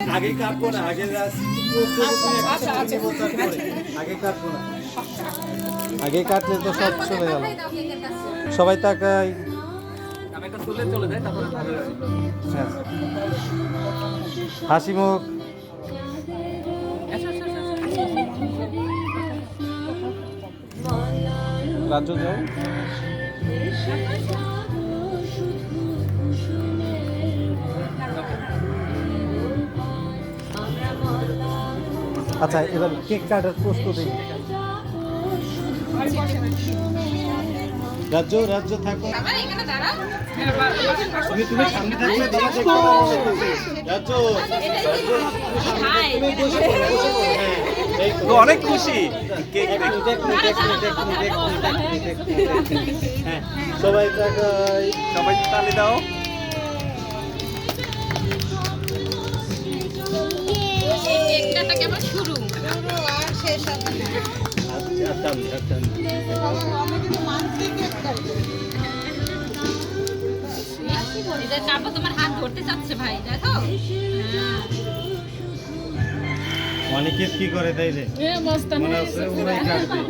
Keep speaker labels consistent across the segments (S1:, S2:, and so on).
S1: আগে কাটবো না আগে। আগে কাটবো না আগে কাটলে তো সব চলে গেল সবাই তাকাই। হাসি মুখ রাজ্য যাও আচ্ছা এবার কেক কাটার প্রস্তুতি রাজ্য রাজ্য থাকো। তুমি তুমি সামনে থাকলে। রাজ্য। হ্যাঁ।
S2: অনেক খুশি। কেক
S1: এক মিনিট, এক
S3: এটা তারপর তোমার হাত ধরতে চাচ্ছে ভাই দেখো। হ্যাঁ।
S1: অনিকেত কি করে তাই রে? মনে হচ্ছে ওরাই কাটবে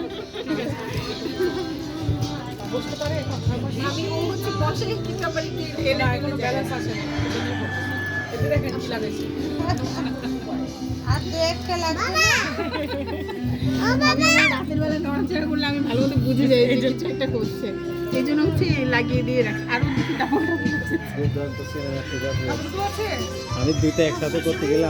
S4: আমি ও হচ্ছে বসে কিন্তু আবার একটু এনে কোনো ব্যালেন্স আসে না। এতে দেখেন কি লাগাইছে
S5: আর দেখতে লাগবে না
S4: রাতের বেলা নড়াচড়া করলে আমি ভালো মতো বুঝে যাই এই কিছু একটা করছে। এই জন্য হচ্ছে লাগিয়ে দিয়ে রাখি। আরও দুটো
S1: আমি দুইটা একসাথে করতে গেলে